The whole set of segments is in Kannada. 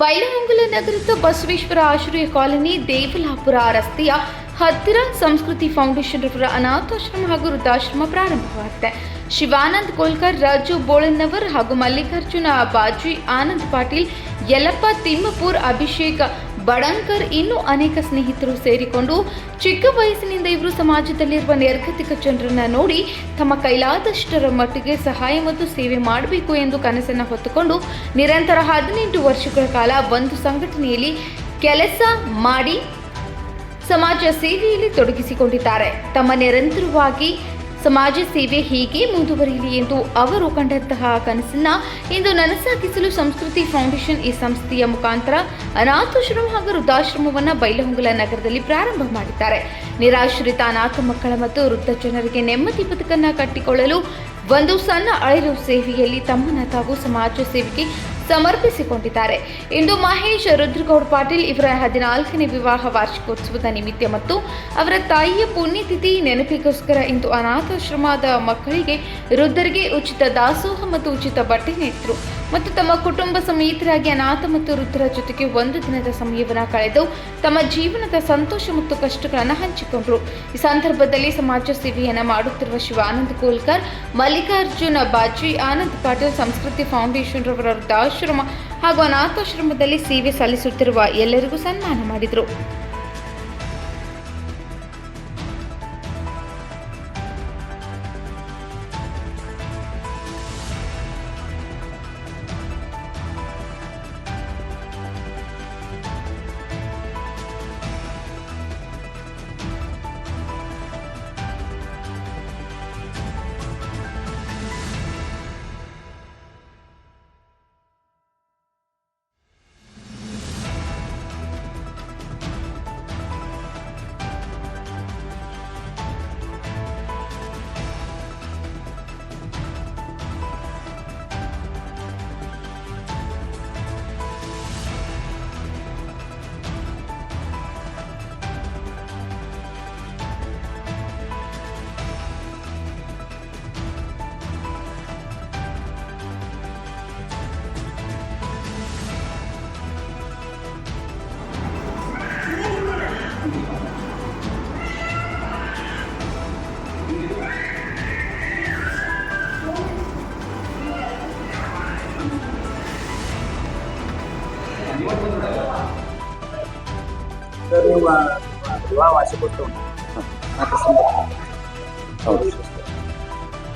ಬೈಲಹೊಂಗಲ ನಗರದ ಬಸವೇಶ್ವರ ಆಶ್ರಯ ಕಾಲೋನಿ ದೇವಲಾಪುರ ರಸ್ತೆಯ ಹತ್ತಿರ ಸಂಸ್ಕೃತಿ ಫೌಂಡೇಶನ್ ರವರ ಅನಾಥಾಶ್ರಮ ಹಾಗೂ ವೃದ್ಧಾಶ್ರಮ ಪ್ರಾರಂಭವಾಗಿದೆ. ಶಿವಾನಂದ್ ಕೋಲ್ಕರ್, ರಾಜು ಬೋಳನ್ನವರ್ ಹಾಗೂ ಮಲ್ಲಿಕಾರ್ಜುನ ಬಾಜಿ ಆನಂದ್ ಪಾಟೀಲ್, ಯಲ್ಲಪ್ಪ ತಿಮ್ಮಪುರ್ ಅಭಿಷೇಕ್ ಬಡಂಕರ್ ಇನ್ನೂ ಅನೇಕ ಸ್ನೇಹಿತರು ಸೇರಿಕೊಂಡು ಚಿಕ್ಕ ವಯಸ್ಸಿನಿಂದ ಇವರು ಸಮಾಜದಲ್ಲಿರುವ ನಿರ್ಗತಿಕ ಜನರನ್ನ ನೋಡಿ ತಮ್ಮ ಕೈಲಾದಷ್ಟರ ಮಟ್ಟಿಗೆ ಸಹಾಯ ಮತ್ತು ಸೇವೆ ಮಾಡಬೇಕು ಎಂದು ಕನಸನ್ನು ಹೊತ್ತುಕೊಂಡು ನಿರಂತರ ಹದಿನೆಂಟು ವರ್ಷಗಳ ಕಾಲ ಒಂದು ಸಂಘಟನೆಯಲ್ಲಿ ಕೆಲಸ ಮಾಡಿ ಸಮಾಜ ಸೇವೆಯಲ್ಲಿ ತೊಡಗಿಸಿಕೊಂಡಿದ್ದಾರೆ. ತಮ್ಮ ನಿರಂತರವಾಗಿ ಸಮಾಜ ಸೇವೆ ಹೀಗೆ ಮುಂದುವರಿಯಲಿ ಎಂದು ಅವರು ಕಂಡಂತಹ ಕನಸನ್ನ ಇಂದು ನನಸಾಗಿಸಲು ಸಂಸ್ಕೃತಿ ಫೌಂಡೇಶನ್ ಈ ಸಂಸ್ಥೆಯ ಮುಖಾಂತರ ಅನಾಥಾಶ್ರಮ ಹಾಗೂ ವೃದ್ಧಾಶ್ರಮವನ್ನು ಬೈಲಹೊಂಗಲ ನಗರದಲ್ಲಿ ಪ್ರಾರಂಭ ಮಾಡಿದ್ದಾರೆ. ನಿರಾಶ್ರಿತ ಅನಾಥ ಮಕ್ಕಳ ಮತ್ತು ವೃದ್ಧ ಜನರಿಗೆ ನೆಮ್ಮದಿ ಬದುಕನ್ನು ಕಟ್ಟಿಕೊಳ್ಳಲು ಒಂದು ಸಣ್ಣ ಅಳಿಲು ಸೇವೆಯಲ್ಲಿ ತಮ್ಮನ್ನ ತಾವು ಸಮಾಜ ಸೇವೆಗೆ ಸಮರ್ಪಿಸಿಕೊಂಡಿದ್ದಾರೆ. ಇಂದು ಮಹೇಶ್, ರುದ್ರಗೌಡ್ ಪಾಟೀಲ್ ಇವರ ಹದಿನಾಲ್ಕನೇ ವಿವಾಹ ವಾರ್ಷಿಕೋತ್ಸವದ ನಿಮಿತ್ತ ಮತ್ತು ಅವರ ತಾಯಿಯ ಪುಣ್ಯತಿಥಿ ನೆನಪಿಗೋಸ್ಕರ ಇಂದು ಅನಾಥಾಶ್ರಮದ ಮಕ್ಕಳಿಗೆ ವೃದ್ಧರಿಗೆ ಉಚಿತ ದಾಸೋಹ ಮತ್ತು ಉಚಿತ ಬಟ್ಟೆ ನೀಡಿದರು. ಮತ್ತು ತಮ್ಮ ಕುಟುಂಬ ಸಮೇತರಾಗಿ ಅನಾಥ ಮತ್ತು ವೃದ್ಧರ ಜೊತೆಗೆ ಒಂದು ದಿನದ ಸಮಯವನ್ನು ಕಳೆದು ತಮ್ಮ ಜೀವನದ ಸಂತೋಷ ಮತ್ತು ಕಷ್ಟಗಳನ್ನು ಹಂಚಿಕೊಂಡರು. ಈ ಸಂದರ್ಭದಲ್ಲಿ ಸಮಾಜ ಸೇವೆಯನ್ನು ಮಾಡುತ್ತಿರುವ ಶಿವಾನಂದ್ ಕೋಲ್ಕರ್, ಮಲ್ಲಿಕಾರ್ಜುನ ಬಾಜಿ ಆನಂದ್ ಪಾಟೀಲ್, ಸಂಸ್ಕೃತಿ ಫೌಂಡೇಶನ್ ರವರ ವೃದ್ಧಾಶ್ರಮ ಹಾಗೂ ಅನಾಥಾಶ್ರಮದಲ್ಲಿ ಸೇವೆ ಸಲ್ಲಿಸುತ್ತಿರುವ ಎಲ್ಲರಿಗೂ ಸನ್ಮಾನ ಮಾಡಿದರು.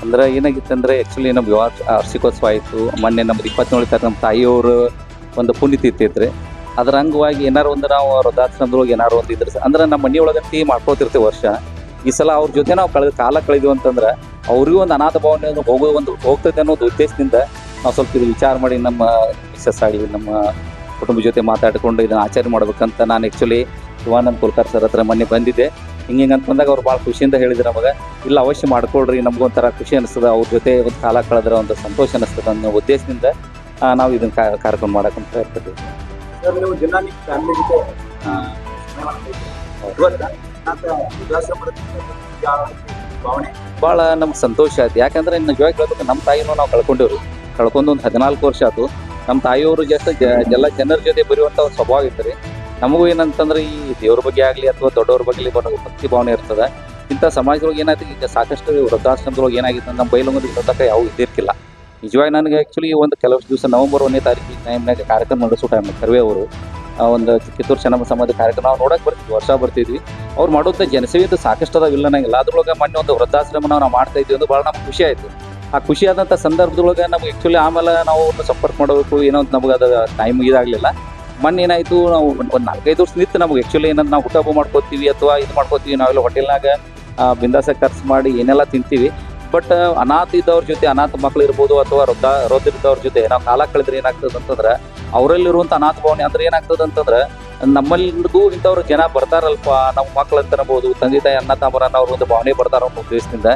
ಅಂದ್ರೆ ಏನಾಗಿತ್ತಂದ್ರೆ ಆ್ಯಕ್ಚುಲಿ ನಮ್ಮ ವಿವಾಹ ವಾರ್ಷಿಕೋತ್ಸವ ಆಯಿತು. ಮೊನ್ನೆ ನಮ್ದು ಇಪ್ಪತ್ತೇಳು ತಾರೀಕು ನಮ್ಮ ತಾಯಿಯವರು ಒಂದು ಪುಣ್ಯತಿಥಿ ಇತ್ತು ಅದ್ರ ಅಂಗವಾಗಿ ಏನಾರು ಒಂದು ನಾವು ವೃದ್ಧಾಶ್ರಮದೊಳಗೆ ಏನಾರು ಒಂದು ಇದ್ರೆ ಅಂದ್ರೆ ನಮ್ಮ ಮನೆಯೊಳಗಂತಿ ಮಾಡ್ಕೊತಿರ್ತೀವಿ ವರ್ಷ. ಈ ಸಲ ಅವ್ರ ಜೊತೆ ನಾವು ಕಳೆದ ಕಾಲ ಕಳೆದು ಅಂತಂದ್ರೆ ಅವ್ರಿಗೂ ಒಂದು ಅನಾಥ ಭಾವನೆ ಹೋಗೋ ಒಂದು ಹೋಗ್ತೈತೆ ಅನ್ನೋದು ಉದ್ದೇಶದಿಂದ ನಾವು ಸ್ವಲ್ಪ ಇದು ವಿಚಾರ ಮಾಡಿ ನಮ್ಮ ಮಿಸ್ಸಸ್ ಆಗಲಿ, ನಮ್ಮ ಕುಟುಂಬ ಜೊತೆ ಮಾತಾಡಿಕೊಂಡು ಇದನ್ನು ಆಚರಣೆ ಮಾಡ್ಬೇಕಂತ ನಾನು ಆ್ಯಕ್ಚುಲಿ ಶಿವಾನಂದ್ ಕುಲ್ಕರ್ ಸರ್ ಹತ್ರ ಮೊನ್ನೆ ಬಂದಿದ್ದೆ. ಹಿಂಗೆ ಹಿಂಗೆ ಅಂತ ಬಂದಾಗ ಅವ್ರು ಭಾಳ ಖುಷಿಯಿಂದ ಹೇಳಿದ್ರು ನಮಗೆ ಇಲ್ಲ ಅವಶ್ಯ ಮಾಡ್ಕೊಳ್ರಿ ನಮಗೊಂಥರ ಖುಷಿ ಅನಿಸ್ತದೆ ಅವ್ರ ಜೊತೆ ಒಂದು ಕಾಲ ಕಳೆದ್ರೆ ಒಂದು ಸಂತೋಷ ಅನಿಸ್ತದೆ ಅನ್ನೋ ಉದ್ದೇಶದಿಂದ ನಾವು ಇದನ್ನ ಕಾರ್ಯಕ್ರಮ ಮಾಡೋಕ್ಕಂತ ಇರ್ತದೆ ಭಾಳ ನಮ್ಗೆ ಸಂತೋಷ ಆಯ್ತು. ಯಾಕಂದ್ರೆ ನಿಜವಾಗಿ ಹೇಳ್ಬೇಕು ನಮ್ಮ ತಾಯಿನೂ ನಾವು ಕಳ್ಕೊಂಡೇವ್ರಿ. ಕಳ್ಕೊಂಡು ಒಂದು ಹದಿನಾಲ್ಕು ವರ್ಷ ಆಯ್ತು ನಮ್ಮ ತಾಯಿಯವರು ಜಾಸ್ತಿ ಎಲ್ಲ ಜನರ ಜೊತೆ ಬರೆಯುವಂಥ ಒಂದು ಸ್ವಭಾವ ಇತ್ತು ರೀ. ನಮಗೂ ಏನಂತಂದ್ರೆ ಈ ದೇವ್ರ ಬಗ್ಗೆ ಆಗಲಿ ಅಥವಾ ದೊಡ್ಡವ್ರ ಬಗ್ಗೆ ಬರೋ ಭಕ್ತಿ ಭಾವನೆ ಇರ್ತದೆ. ಇಂಥ ಸಮಾಜದೊಳಗೆ ಏನಾಯ್ತು, ಈಗ ಸಾಕಷ್ಟು ವೃದ್ಧಾಶ್ರಮದೊಳಗೆ ಏನಾಗಿತ್ತು ನಮ್ಮ ಬೈಲೊಂಗದ ತನಕ ಯಾವ ಇದ್ದಿರ್ಕಿಲ್ಲ. ನಿಜವಾಗಿ ನನಗೆ ಆ್ಯಕ್ಚುಲಿ ಒಂದು ಕೆಲವು ದಿವಸ ನವೆಂಬರ್ ಒಂದನೇ ತಾರೀಕಿಗೆ ಟೈಮ್ನಾಗ ಕಾರ್ಯಕ್ರಮ ನಡೆಸೋ ಟೈಮ್ ಕರ್ವೆ ಅವರು ಒಂದು ಕಿತ್ತೂರು ಚೆನ್ನಮ್ಮ ಸಮಾಜ ಕಾರ್ಯಕ್ರಮ ನಾವು ನೋಡಕ್ಕೆ ಬರ್ತಿದ್ವಿ, ವರ್ಷ ಬರ್ತಿದ್ವಿ. ಅವ್ರು ಮಾಡೋಂಥ ಜನಸೇವೆ ಸಾಕಷ್ಟು ಅದಾವ ಇಲ್ಲ ನಂಗಿಲ್ಲ ಅದ್ರೊಳಗೆ ಮೊನ್ನೆ ಒಂದು ವೃದ್ಧಾಶ್ರಮ ನಾವು ಮಾಡ್ತಾ ಇದ್ವಿ ಅಂದ್ರೆ ಭಾಳ ನಮ್ಗೆ ಖುಷಿ ಆಯಿತು. ಆ ಖುಷಿಯಾದಂಥ ಸಂದರ್ಭದೊಳಗೆ ನಮ್ಗೆ ಆ್ಯಕ್ಚುಲಿ ಆಮೇಲೆ ನಾವು ಸಂಪರ್ಕ ಮಾಡಬೇಕು, ಏನೋ ಅಂತ ನಮಗೆ ಅದು ಟೈಮ್ ಇದಾಗಲಿಲ್ಲ. ಮಣ್ಣು ಏನಾಯಿತು, ನಾವು ಒಂದು ನಾಲ್ಕೈದು ವರ್ಷ ನಿಂತು ನಮ್ಗೆ ಆ್ಯಕ್ಚುಲಿ ಏನಂತ ನಾವು ಊಟ ಮಾಡ್ಕೋತೀವಿ ಅಥವಾ ಇದು ಮಾಡ್ಕೋತೀವಿ, ನಾವೆಲ್ಲ ಹೋಟೆಲ್ನಾಗ ಬಿಂದಾಸ ಖರ್ಚು ಮಾಡಿ ಏನೆಲ್ಲ ತಿಂತೀವಿ. ಬಟ್ ಅನಾಥ ಇದ್ದವ್ರ ಜೊತೆ ಅನಾಥ ಮಕ್ಳು ಇರ್ಬೋದು ಅಥವಾ ವೃದ್ಧ ವೃದ್ಧ ಇದ್ದವ್ರ ಜೊತೆ ನಾವು ಕಾಲ ಕಳೆದ್ರೆ ಏನಾಗ್ತದೆ ಅಂತಂದ್ರೆ ಅವರಲ್ಲಿರುವಂಥ ಅನಾಥ ಭಾವನೆ ಅಂದ್ರೆ ಏನಾಗ್ತದೆ ಅಂತಂದ್ರೆ ನಮ್ಮಲ್ಲಿಗೂ ಇಂಥವ್ರು ಜನ ಬರ್ತಾರಲ್ಪ, ನಮ್ಮ ಮಕ್ಳು ಅಂತ ಅನ್ಬೋದು ತಂದೆ ತಾಯಿ ಅನ್ನ ತಾಮರನ್ನ ಅವ್ರ ಒಂದು ಭಾವನೆ ಬರ್ತಾರ ಅನ್ನೋ ಉದ್ದೇಶದಿಂದ.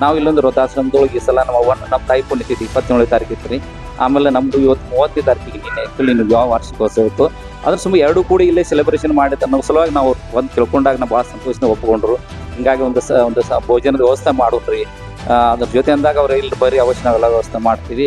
ನಾವು ಇಲ್ಲೊಂದು ವೃದ್ಧಾಶ್ರಮದೊಳಗೆ ಈ ಸಲ ನಮ್ಮ ಒನ್ ನಮ್ಮ ತಾಯಿ ಪುಣ್ಯತಿಥಿ ಇಪ್ಪತ್ತೇಳನೇ ತಾರೀಕು ಇತ್ತು ರೀ. ಆಮೇಲೆ ನಮ್ದು ಇವತ್ತು ಮೂವತ್ತನೇ ತಾರೀಕಿಗೆ ನಿನ್ನೆ ಇನ್ನು ಯಾವ ವಾರ್ಷಿಕೋತ್ಸವ ಇತ್ತು. ಅದ್ರ ಸುಮ್ಮನೆ ಎರಡೂ ಕೂಡಿ ಇಲ್ಲೇ ಸೆಲೆಬ್ರೇಷನ್ ಮಾಡಿದ ನಾವು ಸಲುವಾಗಿ ನಾವು ಒಂದು ತಿಳ್ಕೊಂಡಾಗ ನಾವು ಭಾಳ ಸಂತೋಷನ ಒಪ್ಪಿಕೊಂಡ್ರು. ಹಿಂಗಾಗಿ ಒಂದು ಸ ಒಂದು ಸ ಭೋಜನದ ವ್ಯವಸ್ಥೆ ಮಾಡೋಣ್ರಿ ಆ, ಅದ್ರ ಜೊತೆ ಅಂದಾಗ ಅವ್ರು ಇಲ್ಲಿ ಬರೀ ಅವಶ್ಯ ವ್ಯವಸ್ಥೆ ಮಾಡ್ತೀವಿ.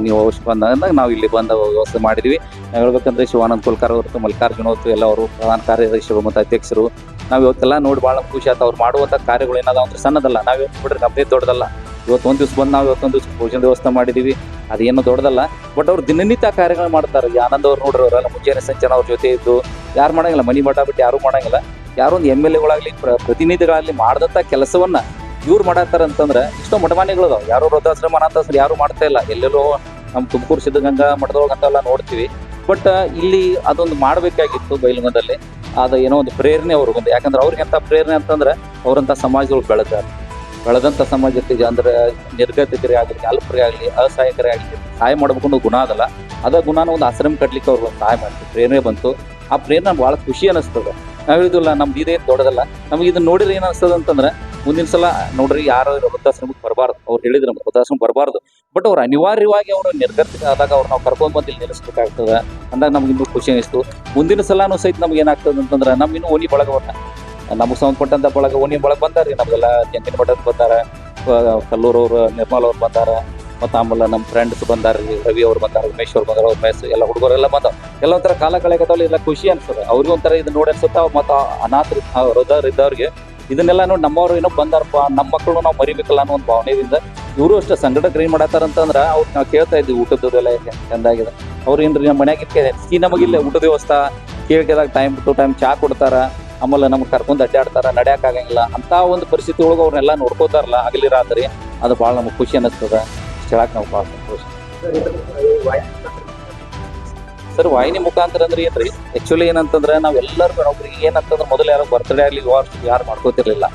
ನೀವು ಅವಶ್ಯ ಬಂದಾಗ ನಾವು ಇಲ್ಲಿ ಬಂದ ವ್ಯವಸ್ಥೆ ಮಾಡಿದ್ವಿ. ಹೇಳ್ಬೇಕಂದ್ರೆ ಶಿವಾನಂದ್ ಕುಲ್ಕರ್ ಅವರು ಮಲ್ಲಿಕಾರ್ಜುನ ಅವರು ಎಲ್ಲ ಅವರು ಪ್ರಧಾನ ಕಾರ್ಯದರ್ಶಿ ಮತ್ತು ಅಧ್ಯಕ್ಷರು. ನಾವು ಇವತ್ತೆಲ್ಲ ನೋಡಿ ಭಾಳ ಖುಷಿ ಆಯ್ತು. ಅವ್ರು ಮಾಡುವಂಥ ಕಾರ್ಯಗಳು ಏನಾದ ಅಂದ್ರೆ ಸಣ್ಣದಲ್ಲ. ನಾವು ಇವತ್ತು ಬಿಡ್ರಿ ಕಂಪ್ನಿ ದೊಡ್ಡದಲ್ಲ. ಇವತ್ತು ಒಂದು ದಿವ್ಸ ಬಂದು ನಾವು ಇವತ್ತೊಂದು ದಿವ್ಸ ಭೋಜನ ವ್ಯವಸ್ಥೆ ಮಾಡಿದೀವಿ. ಅದೇನು ದೊಡ್ಡದಲ್ಲ. ಬಟ್ ಅವ್ರು ದಿನನಿತ್ಯ ಕಾರ್ಯಗಳು ಮಾಡ್ತಾರೆ. ಆನಂದ್ ಅವ್ರು ನೋಡ್ರಿ ಅವರೆಲ್ಲ ಮುಂಜಾನೆ ಸಂಚನ ಅವ್ರ ಜೊತೆ ಇದ್ದು ಯಾರು ಮಾಡಂಗಿಲ್ಲ. ಮನಿ ಮಠ ಬಿಟ್ಟು ಯಾರು ಮಾಡಂಗಿಲ್ಲ. ಯಾರೋ ಒಂದು ಎಂ ಎಲ್ ಎಗಳಾಗಲಿ ಪ್ರತಿನಿಧಿಗಳಾಗಲಿ ಮಾಡಿದಂಥ ಕೆಲಸವನ್ನ ಇವ್ರು ಮಾಡತ್ತಾರ ಅಂತಂದ್ರೆ ಇಷ್ಟೋ ಮಠಮಾನಿಗಳು ಅದಾವ ಯಾರು ವೃದ್ಧಾಶ್ರಮ, ಅನಾಥಾಶ್ರಮ ಯಾರು ಮಾಡ್ತಾ ಇಲ್ಲ. ಎಲ್ಲೆಲ್ಲೋ ನಮ್ಮ ತುಮಕೂರು ಸಿದ್ಧಗಂಗಾ ಮಠದೊಳಗಂತೆಲ್ಲ ನೋಡ್ತೀವಿ. ಬಟ್ ಇಲ್ಲಿ ಅದೊಂದು ಮಾಡಬೇಕಾಗಿತ್ತು ಬೈಲುಮದಲ್ಲಿ ಅದ ಏನೋ ಒಂದು ಪ್ರೇರಣೆ ಅವ್ರಿಗೊಂದು ಯಾಕಂದ್ರೆ ಅವ್ರಿಗೆ ಅಂತ ಪ್ರೇರಣೆ ಅಂತಂದ್ರೆ ಅವ್ರಂಥ ಸಮಾಜಗಳು ಬೆಳೆದಾರೆ ಬೆಳೆದಂಥ ಸಮಾಜಕ್ಕೆ ಅಂದ್ರೆ ನಿರ್ಗತಿಕರೇ ಆಗಲಿ, ಅಲ್ಪರೇ ಆಗಲಿ, ಅಸಹಾಯಕರೇ ಆಗಲಿ, ಸಹಾಯ ಮಾಡ್ಬೇಕು ಗುಣ ಅದಲ್ಲ. ಅದ ಗುಣನ ಒಂದು ಆಶ್ರಮ ಕಟ್ಲಿಕ್ಕೆ ಅವ್ರಿಗೆ ಸಹಾಯ ಮಾಡ್ತೀವಿ ಪ್ರೇರಣೆ ಬಂತು. ಆ ಪ್ರೇರಣೆ ಭಾಳ ಖುಷಿ ಅನಿಸ್ತದೆ. ನಾವು ಹೇಳಿದಿಲ್ಲ ನಮ್ದು ಇದೇನು ದೊಡ್ಡದಲ್ಲ. ನಮ್ಗೆ ಇದನ್ನ ನೋಡಿದ್ರೆ ಏನು ಅನಿಸ್ತದೆ ಅಂತಂದ್ರೆ ಮುಂದಿನ ಸಲ ನೋಡ್ರಿ ಯಾರು ವೃದ್ಧಾಶ್ರಮಕ್ಕೆ ಬರಬಾರ್ದು. ಅವ್ರು ಹೇಳಿದ್ರು ನಮ್ಗೆ ವೃದ್ಧಾಶ್ರಮ ಬರಬಾರ್ದು. ಬಟ್ ಅವ್ರು ಅನಿವಾರ್ಯವಾಗಿ ಅವರು ನಿರ್ಗತಿಕ ಆದಾಗ ಅವ್ರು ನಾವು ಕರ್ಕೊಂಡ್ ಬಂದು ಇಲ್ಲಿ ನಿಲ್ಲಿಸ್ಬೇಕಾಗ್ತದೆ. ಅಂದಾಗ ನಮ್ಗೆ ಇನ್ನೂ ಖುಷಿ ಅನಿಸ್ತು. ಮುಂದಿನ ಸಲಾನು ಸಹಿತ ನಮ್ಗೆ ಏನಾಗ್ತದೆ ಅಂತಂದ್ರೆ ನಮ್ಮ ಇನ್ನೂ ಓಣಿ ಬಳಗವನ್ನ. ನಮಗೆ ಸಂಬಂಧಪಟ್ಟಂತ ಬಳಗ, ಓಣಿ ಬಳಗ ಬಂದಾರಿ ನಮಗೆಲ್ಲ ಜಂಗಿನ ಮಠದ ಬಂದಾರ ಕಲ್ಲೂರು ಅವರು, ನಿರ್ಮಲ್ ಅವ್ರು ಬಂದಾರ, ಮತ್ತು ಆಮೇಲೆ ನಮ್ಮ ಫ್ರೆಂಡ್ಸ್ ಬಂದಾರ ರವಿ ಅವ್ರು ಬಂದಾರ, ಉಮೇಶ್ ಅವ್ರು ಬಂದಾರ, ಉಮೇಶ್ ಎಲ್ಲ ಹುಡುಗರೆಲ್ಲ ಬಂದಾವ. ಎಲ್ಲ ಒಂಥರ ಕಾಲ ಕಳೆಗತ್ತವಲ್ಲ ಎಲ್ಲ ಖುಷಿ ಅನ್ಸದ ಅವ್ರಿಗೂ ಒಂಥರ ಇದನ್ನ ನೋಡಿ ಅನ್ಸುತ್ತ ಮತ್ತು ಅನಾಥರು ಹೃದಯ ಇದ್ದವ್ರಿಗೆ ಇದನ್ನೆಲ್ಲ ನೋಡಿ ನಮ್ಮವ್ರು ಏನೋ ಬಂದಾರಪ್ಪ, ನಮ್ಮ ಮಕ್ಕಳು ನಾವು ಮರಿಬೇಕಲ್ಲ ಅನ್ನೋ ಒಂದು ಭಾವನೆಯಿಂದ ಇವರು ಅಷ್ಟೇ ಸಂಘಟಕ ಏನು ಮಾಡತ್ತಾರ ಅಂತಂದ್ರೆ ಅವ್ರು ನಾವು ಕೇಳ್ತಾ ಇದ್ವಿ ಊಟದೆಲ್ಲ ಚಂದಾಗಿದೆ. ಅವ್ರು ಏನ್ರಿ ನಮ್ಮ ಮನ್ಯಾಗ ಇಟ್ಕೆ ಈ ನಮಗಿಲ್ಲ ಊಟದ ವ್ಯವಸ್ಥೆ ಕೇಳಿದಾಗ ಟೈಮ್ ಟು ಟೈಮ್ ಚಾ ಕೊಡ್ತಾರ, ಆಮೇಲೆ ನಮ್ಗೆ ಕರ್ಕೊಂಡು ಅಡ್ಡಾಡ್ತಾರ ಆಗಂಗಿಲ್ಲ ಅಂತ ಒಂದು ಪರಿಸ್ಥಿತಿ ಒಳಗೆ ಅವ್ರನ್ನೆಲ್ಲ ನೋಡ್ಕೋತಾರಲ್ಲ, ಆಗಲಿ ರಾತ್ರಿ, ಅದು ಭಾಳ ನಮ್ಗೆ ಖುಷಿ ಅನ್ನಿಸ್ತದ. ಇಷ್ಟ್ ಹೇಳಕ್ ನಾವು ಭಾಳ ಸಂತೋಷ. ಸರ್, ವಾಹಿನಿ ಮುಖಾಂತರ ಅಂದ್ರೆ ಏನ್ರಿ? ಆಕ್ಚುಲಿ ಏನಂತಂದ್ರೆ ನಾವೆಲ್ಲರೂ ಒಬ್ರಿಗೆ ಏನಂತಂದ್ರೆ ಮೊದಲು ಯಾರು ಬರ್ತ್ಡೇ ಆಗಲಿ ಯಾರು ಮಾಡ್ಕೋತಿರ್ಲಿಲ್ಲ.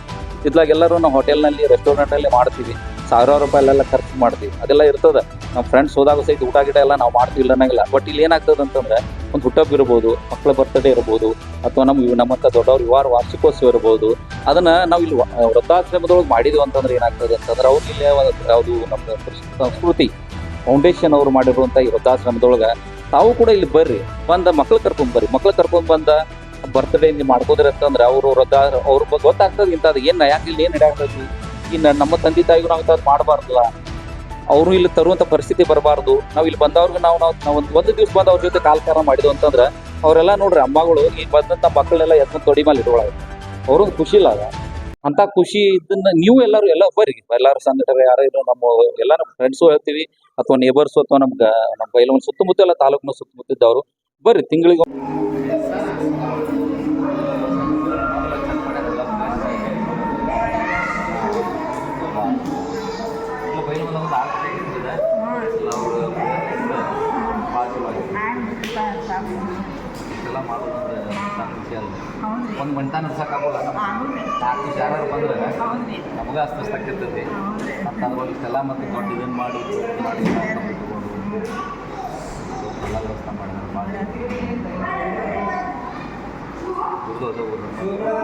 ಇದ್ಲಾಗ ಎಲ್ಲರೂ ನಾವು ಹೋಟೆಲ್ನಲ್ಲಿ ರೆಸ್ಟೋರೆಂಟಲ್ಲಿ ಮಾಡ್ತೀವಿ. ಸಾವಿರಾರು ರೂಪಾಯಿ ಎಲ್ಲ ಖರ್ಚು ಮಾಡ್ತೀವಿ. ಅದೆಲ್ಲ ಇರ್ತದೆ. ನಮ್ಮ ಫ್ರೆಂಡ್ಸ್ ಹೋದಾಗ ಸಹಿತ ಊಟ ಗಿಟ ಎಲ್ಲ ನಾವು ಮಾಡ್ತೀವಿ ಅನ್ನಂಗಿಲ್ಲ ಬಟ್ ಇಲ್ಲಿ ಏನಾಗ್ತದೆ ಅಂತಂದ್ರೆ, ಒಂದು ಹುಟ್ಟಪ್ ಇರ್ಬೋದು ಮಕ್ಕಳ ಬರ್ತ್ಡೇ ಇರ್ಬೋದು, ಅಥವಾ ನಮ್ಮ ನಮ್ಮಂಥ ದೊಡ್ಡವ್ರು ವಿವಾರ ವಾರ್ಷಿಕೋತ್ಸವ ಇರ್ಬೋದು, ಅದನ್ನ ನಾವು ಇಲ್ಲಿ ವೃದ್ಧಾಶ್ರಮದೊಳಗೆ ಮಾಡಿದ್ವಿ ಅಂತಂದ್ರೆ ಏನಾಗ್ತದೆ ಅಂತಂದ್ರೆ ಅವ್ರು ಇಲ್ಲಿ ಯಾವುದು ನಮ್ಮ ಸಂಸ್ಕೃತಿ ಫೌಂಡೇಶನ್ ಅವರು ಮಾಡಿರುವಂಥ ಈ ವೃದ್ಧಾಶ್ರಮದೊಳಗೆ ತಾವು ಕೂಡ ಇಲ್ಲಿ ಬರ್ರಿ. ಬಂದ ಮಕ್ಳು ಕರ್ಕೊಂಡ್ ಬರ್ರಿ. ಮಕ್ಳು ಕರ್ಕೊಂಡ್ ಬಂದ ಬರ್ತ್ಡೇ ಇಲ್ಲಿ ಮಾಡ್ಕೋದ್ರಿ ಅಂತಂದ್ರೆ ಅವರು ಅವ್ರ ಬಗ್ಗೆ ಗೊತ್ತಾಗ್ತದೆ ಇಂಥದ್ದು ಏನು ಯಾಕೆ ಇಲ್ಲಿ ಏನು ನಡೆಯಾಗ್ತದೆ. ಇನ್ನು ನಮ್ಮ ತಂದೆ ತಾಯಿಗೂ ನಾವು ಇಂಥದ್ದು ಮಾಡಬಾರ್ದಲ್ಲ. ಅವರು ಇಲ್ಲಿ ತರುವಂಥ ಪರಿಸ್ಥಿತಿ ಬರಬಾರ್ದು. ನಾವು ಇಲ್ಲಿ ಬಂದವ್ರಿಗೆ ನಾವು ನಾವು ನಾವು ಒಂದು ಒಂದು ದಿವಸ ಬಂದು ಅವ್ರ ಜೊತೆ ಕಾಲಕಾರ ಮಾಡಿದ್ವು ಅಂತಂದ್ರೆ ಅವರೆಲ್ಲ ನೋಡ್ರಿ, ಅಮ್ಮಗಳು ಈ ಬಂದಂಥ ಮಕ್ಕಳನ್ನೆಲ್ಲ ಎತ್ತ ತೊಡಿ ಮೇಲೆ ಇಟ್ಕೊಳ್ಳೋದು ಅವ್ರಿಗೆ ಖುಷಿ ಇಲ್ಲ ಅದ. ಅಂತ ಖುಷಿ ಇದನ್ನ ನೀವು ಎಲ್ಲರೂ ಎಲ್ಲ ಬರ್ರಿ ಎಲ್ಲಾರು ಸಂಘಟನೆ ಯಾರು ಇರೋ ನಮ್ಮ ಎಲ್ಲ ನಮ್ಮ ಫ್ರೆಂಡ್ಸು ಹೇಳ್ತೀವಿ. ಅಥವಾ ನೇಬರ್ಸು ಅಥವಾ ನಮ್ಗೆ ನಮ್ಮ ಬೈಲೊಂದು ಸುತ್ತಮುತ್ತ ಎಲ್ಲ ತಾಲೂಕಿನ ಸುತ್ತಮುತ್ತಿದ್ದವರು ಬರ್ರಿ ತಿಂಗಳಿಗೆ ಅಲ್ಲ ಒಂದು ಮಂಟ ಸಾಕಾಗಲ್ಲ ನಾಲ್ಕು ಯಾರು ಬಂದ್ರೆ ನಮಗೆ ಅಷ್ಟು ಆಕಿರ್ತೈತಿ ಮತ್ತು ಅದ್ರೊಳಗೆ ಇಷ್ಟೆಲ್ಲ ಮತ್ತು ದೊಡ್ಡ ಇದನ್ನು ಮಾಡಿ ಮಾಡಿ ಎಲ್ಲ ವ್ಯವಸ್ಥೆ ಮಾಡಿದ್ರೆ. ಮಾಡಿ ಊರು.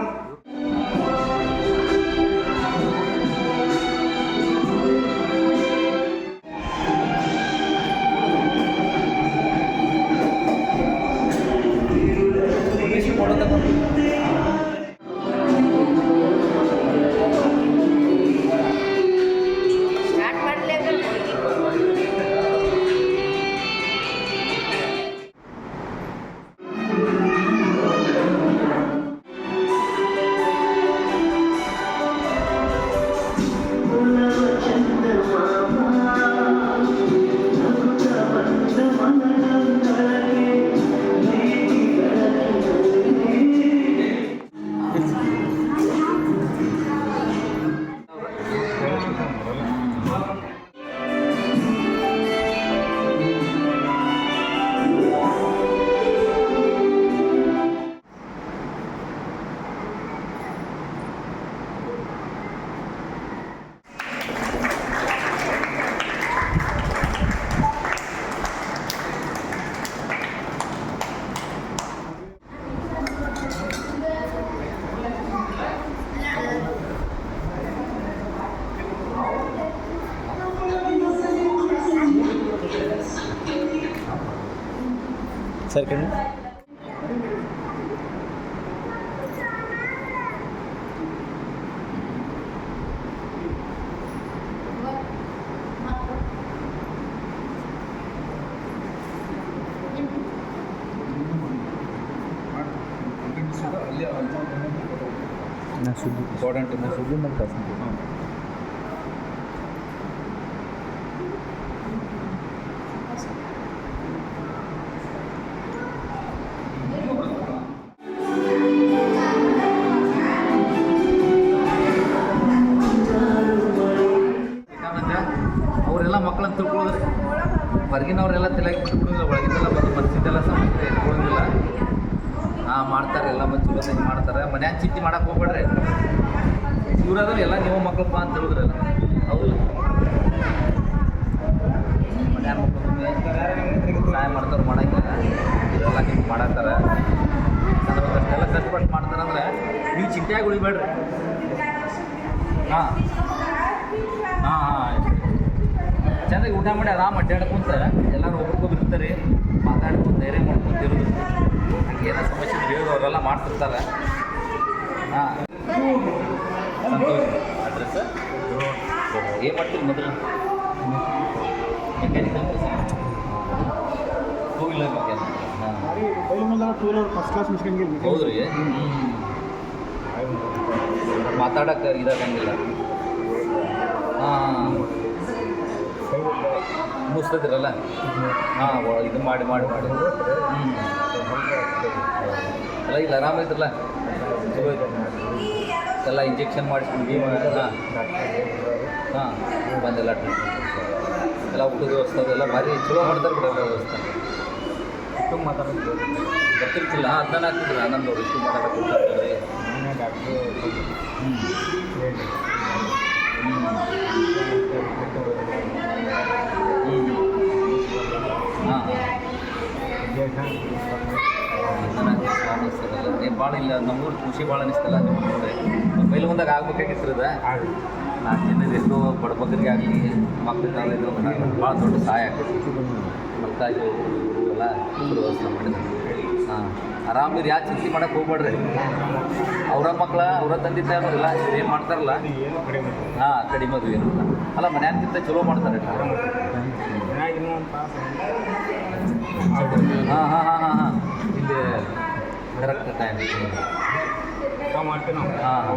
kan Nah, sudut. Kau dan tengah sudut mereka sendiri. ಮಕ್ಕಳಪ್ಪ ಅಂತ ಹೇಳಿದ್ರಲ್ಲ, ಹೌದು. ಮನ್ಯಾಗ ಮಕ್ಕಳು ಸಹಾಯ ಮಾಡ್ತಾರೆ ಮಾಡಂಗಿಲ್ಲ ಇದೆಲ್ಲ ನಿಮ್ಗೆ ಮಾಡತ್ತಾರ ಅಷ್ಟೆಲ್ಲ ಕಷ್ಟಪಟ್ಟು ಮಾಡ್ತಾರಂದ್ರೆ ನೀವು ಚಿಂತೆಯಾಗಿ ಉಳಿಬೇಡ್ರಿ. ಹಾಂ. ಹಾಂ ಹಾಂ ಚೆನ್ನಾಗಿ ಊಟ ಮಾಡಿ ಆರಾಮ್ ಅಡ್ಡಾಡ್ಕೊಂತ ಎಲ್ಲರೂ ಒಬ್ರಿಗೊಬ್ರು ಇರ್ತಾರೆ. ಮಾತಾಡ್ಕೊಂಡು ಧೈರ್ಯ ಮಾಡ್ಕೊಂಡು ಇರೋದು. ಹಂಗೆ ಏನೋ ಸಮಸ್ಯೆ ಅವರೆಲ್ಲ ಮಾಡ್ತಿರ್ತಾರೆ. ಹಾಂ. ಸಂತೋಷ್. ಅಡ್ರೆಸ್ ಏನು ಮಾಡ್ತೀರಿ ಮೊದಲು? ಮೆಕ್ಯಾನಿಕಲ್ ಟೂ ವೀಲರ್ ಮೆಕ್ಯಾನಿಕಲ್ ಹಾಂ. ಟೂ ವೀಲರ್ ಫಸ್ಟ್ ಕ್ಲಾಸ್ ಮಿಸ್ಕೊಂಡ್ ಹೌದು ರೀ ಮಾತಾಡಕ್ಕೆ ಇದಾಗಂಗಿಲ್ಲ. ಹಾಂ ಮುಗಿಸ್ತದಿರಲ್ಲ ಹಾಂ ಇದು ಮಾಡಿ ಮಾಡಿ ಮಾಡಿ. ಹ್ಞೂ ಅಲ್ಲ, ಇಲ್ಲ, ಆರಾಮಿದ್ರಲ್ಲ? ಚಲೋ ಇದೆ ಎಲ್ಲ ಇಂಜೆಕ್ಷನ್ ಮಾಡಿಸ್ಕೊಂಡು ಹಾಂ ಹಾಂ ಬಂದೆಲ್ಲ ಟ್ರೀಟ್ಮೆಂಟ್ ಎಲ್ಲ ಊಟದ ವ್ಯವಸ್ಥೆ ಎಲ್ಲ ಭಾರಿ ಚಲೋ ಮಾಡ್ತಾರೆ ಬಿಡ ವ್ಯವಸ್ಥೆ. ಇಷ್ಟು ಮಾತಾಡೋದು ಗೊತ್ತಿರ್ತಿಲ್ಲ ಅದನ್ನ ಹಾಕ್ತಿದ್ರು ಆನಂದ್ ಅವ್ರು ಇಷ್ಟು ಮಾತಾಡಕ್ಕೆ ಡಾಕ್ಟ್ರು ಹ್ಞೂ ಹ್ಞೂ ಹಾಂ. ಏ ಭಾಳ ಇಲ್ಲ, ನಮ್ಮೂರು ಖುಷಿ ಭಾಳ ಅನಿಸ್ತಲ್ಲ ಮೊಬೈಲ್ ಮುಂದಾಗ ಆಗ್ಬೇಕಾಗಿತ್ತು ನಾನು ನಾಲ್ಕು ಜನದ ಎಷ್ಟೋ ಬಡಬಗ್ಗರಿಗೆ ಆಗಲಿ ಮಕ್ಕಳಿಗಾಗಲಿ ಭಾಳ ದೊಡ್ಡ ಸಹಾಯ ಆಗ್ತೈತಿ ಮಲ್ಕಾಜಿ ಎಲ್ಲ ವ್ಯವಸ್ಥೆ ಮಾಡಿದ್ರು. ಹಾಂ. ಆರಾಮಿರಿ ಯಾಕೆ ಚಿಂತೆ ಮಾಡಕ್ಕೆ ಹೋಗ್ಬೇಡ್ರಿ. ಅವರ ಮಕ್ಕಳ ಅವರ ತಂದೆ ಅನ್ನೋದಿಲ್ಲ ಏನು ಮಾಡ್ತಾರಲ್ಲ? ಹಾಂ ಕಡಿಮೆ ಅದು ಏನು ಅಲ್ಲ ಮನ್ಯಾಗಿಂತ ಚಲೋ ಮಾಡ್ತಾರೆ. ಹಾಂ ಹಾಂ ಹಾಂ ಹಾಂ ಹಾಂ. ಇಲ್ಲಿ ಕರೆಕ್ಟ್ ಟೈಮ್ ಮಾಡ್ತೀವಿ ನಾವು ಹಾಂ